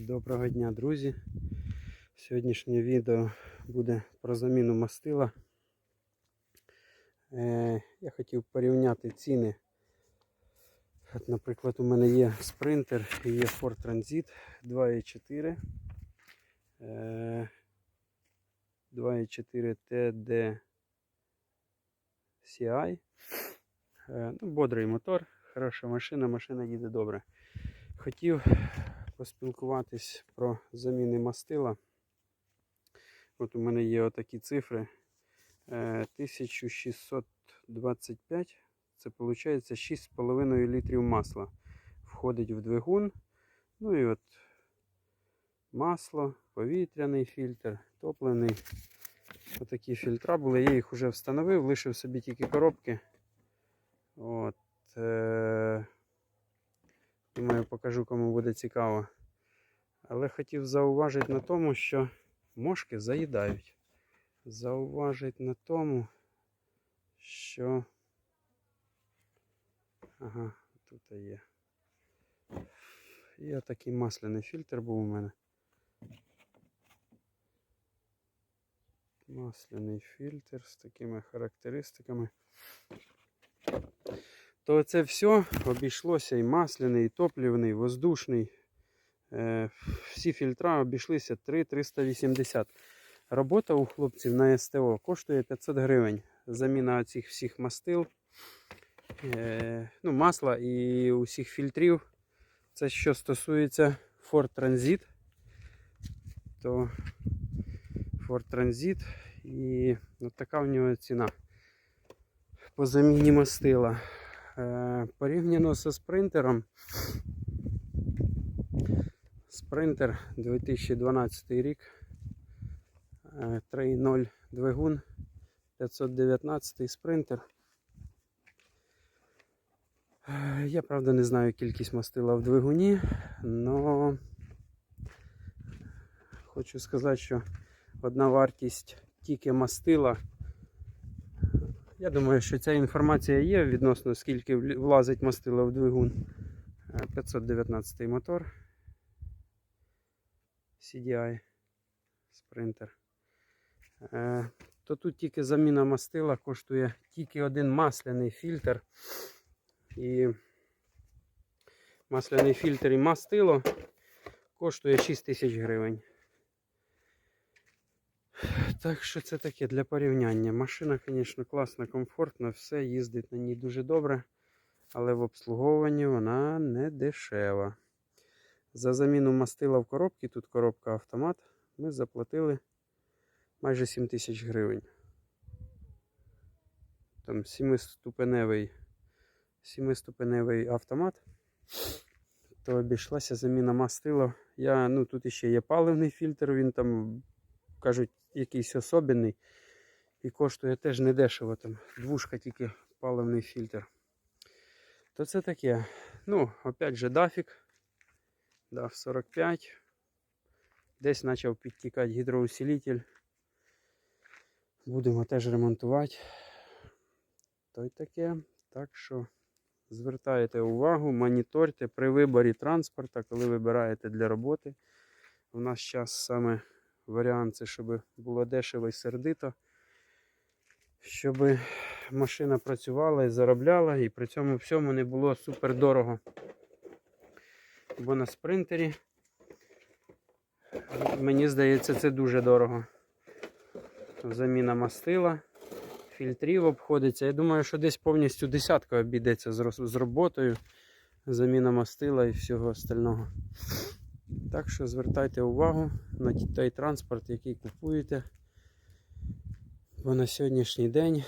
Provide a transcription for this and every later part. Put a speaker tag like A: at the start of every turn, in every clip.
A: Доброго дня, друзі. Сьогоднішнє відео буде про заміну мастила. Е, я хотів порівняти ціни. От, наприклад, у мене є спринтер і є Ford Transit 2.4. Е, 2.4 TD CI. Е, ну, бодрий мотор, хороша машина, машина їде добре. Хотів поспілкуватись про заміни мастила. От у мене є отакі цифри. Е, 1625. Це виходить 6,5 літрів масла. Входить в двигун. Ну і от масло, повітряний фільтр, топлений. Отакі фільтра були. Я їх вже встановив, лишив собі тільки коробки. От. Думаю, покажу, кому буде цікаво. Але хотів зауважити на тому, що мошки заїдають. Зауважити на тому, що. Ага, тут є. І отакий масляний фільтр був у мене. Масляний фільтр з такими характеристиками то це все обійшлося і масляний, і топлівний, і воздушний. Е, всі фільтра обійшлися 3,380. Робота у хлопців на СТО коштує 500 гривень. Заміна цих всіх мастил, е, ну, масла і усіх фільтрів. Це що стосується Ford Transit, то Ford Transit і от така в нього ціна по заміні мастила. Е, порівняно зі спринтером. Спринтер 2012 рік. 3.0 двигун 519 спринтер. Е, Я правда не знаю кількість мастила в двигуні, але хочу сказати, що одна вартість тільки мастила. Я думаю, що ця інформація є відносно скільки влазить мастила в двигун. 519 мотор CDI Sprinter. Е, то тут тільки заміна мастила коштує тільки один масляний фільтр. І масляний фільтр і мастило коштує 6 тисяч гривень. Так що це таке для порівняння. Машина, звісно, класна, комфортна, все їздить на ній дуже добре, але в обслуговуванні вона не дешева. За заміну мастила в коробці, тут коробка автомат, ми заплатили майже 7 тисяч гривень. Там 7-ступеневий 7-ступеневий автомат, то обійшлася заміна мастила. Я, ну, Тут ще є паливний фільтр, він там, кажуть, якийсь особенний. І коштує теж не дешево. Там двушка тільки паливний фільтр. То це таке. Ну, опять же, дафік. DAF 45. Десь почав підтікати гідроусилитель. Будемо теж ремонтувати. То й таке. Так що звертаєте увагу, моніторте при виборі транспорта, коли вибираєте для роботи. У нас зараз саме варіант це, щоб було дешево і сердито, щоб машина працювала і заробляла, і при цьому всьому не було супер дорого. Бо на спринтері, мені здається, це дуже дорого. Заміна мастила, фільтрів обходиться. Я думаю, що десь повністю десятка обійдеться з роботою, заміна мастила і всього остального. Так що звертайте увагу на той транспорт, який купуєте. Бо на сьогоднішній день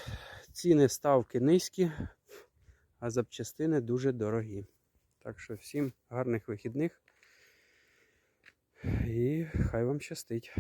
A: ціни ставки низькі, а запчастини дуже дорогі. Так що всім гарних вихідних і хай вам щастить.